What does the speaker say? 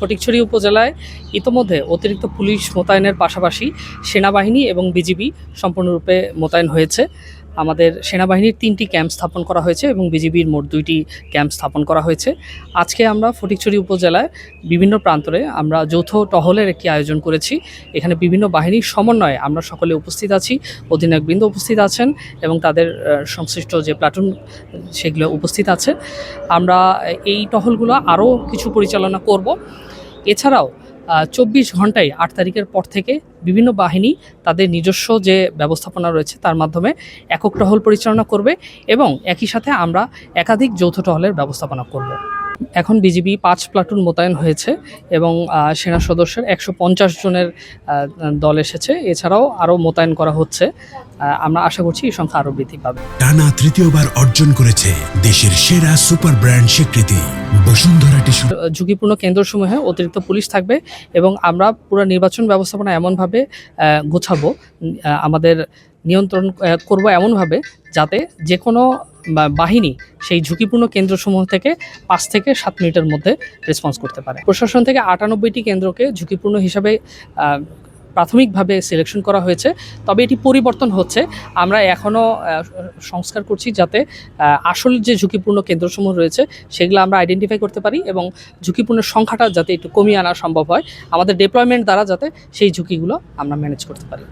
ফটিকছড়ি উপজেলায় ইতোমধ্যে অতিরিক্ত পুলিশ মোতায়েনের পাশাপাশি সেনাবাহিনী এবং বিজিবি সম্পূর্ণরূপে মোতায়েন হয়েছে। আমাদের সেনাবাহিনীর তিনটি ক্যাম্প স্থাপন করা হয়েছে এবং বিজিবির মোট দুইটি ক্যাম্প স্থাপন করা হয়েছে। আজকে আমরা ফটিকছড়ি উপজেলায় বিভিন্ন প্রান্তরে আমরা যৌথ টহলের একটি আয়োজন করেছি। এখানে বিভিন্ন বাহিনীর সমন্বয়ে আমরা সকলে উপস্থিত আছি, অধিনায়কবৃন্দ উপস্থিত আছেন এবং তাদের সংশ্লিষ্ট যে প্লাটুন, সেগুলো উপস্থিত আছে আমরা এই টহলগুলো আরও কিছু পরিচালনা করব। এছাড়াও চব্বিশ ঘন্টায় আট তারিখের পর থেকে বিভিন্ন বাহিনী তাদের নিজস্ব যে ব্যবস্থাপনা রয়েছে তার মাধ্যমে একক টহল পরিচালনা করবে এবং একই সাথে আমরা একাধিক যৌথ টহলের ব্যবস্থাপনা করব। এখন বিজিবি পাঁচ প্লাটুন মোতায়েন হয়েছে এবং সেনা সদস্যের একশো পঞ্চাশ জনের দল এসেছে। এছাড়াও আরও মোতায়েন করা হচ্ছে। আমরা আশা করছি এই সংখ্যা আরও বৃদ্ধি পাবে। টানা তৃতীয়বার অর্জন করেছে দেশের সেরা সুপার ব্র্যান্ড স্বীকৃতি। বসুন্ধরা টিস্যু ঝুঁকিপূর্ণ কেন্দ্রসমূহে অতিরিক্ত পুলিশ থাকবে এবং আমরা পুরো নির্বাচন ব্যবস্থাপনা এমনভাবে গোছাবো আমাদের নিয়ন্ত্রণ করব এমনভাবে যাতে যে কোনো বাহিনী সেই ঝুঁকিপূর্ণ কেন্দ্রসমূহ থেকে পাঁচ থেকে সাত মিনিটের মধ্যে রেসপন্স করতে পারে। প্রশাসন থেকে আটানব্বইটি কেন্দ্রকে ঝুঁকিপূর্ণ হিসাবে প্রাথমিকভাবে সিলেকশন করা হয়েছে। তবে এটি পরিবর্তন হচ্ছে। আমরা এখনও সংস্কার করছি যাতে আসল যে ঝুঁকিপূর্ণ কেন্দ্রসমূহ রয়েছে, সেগুলো আমরা আইডেন্টিফাই করতে পারি এবং ঝুঁকিপূর্ণ সংখ্যাটা যাতে একটু কমিয়ে আনা সম্ভব হয়। আমাদের ডিপ্লয়মেন্ট দ্বারা যাতে সেই ঝুঁকিগুলো আমরা ম্যানেজ করতে পারি।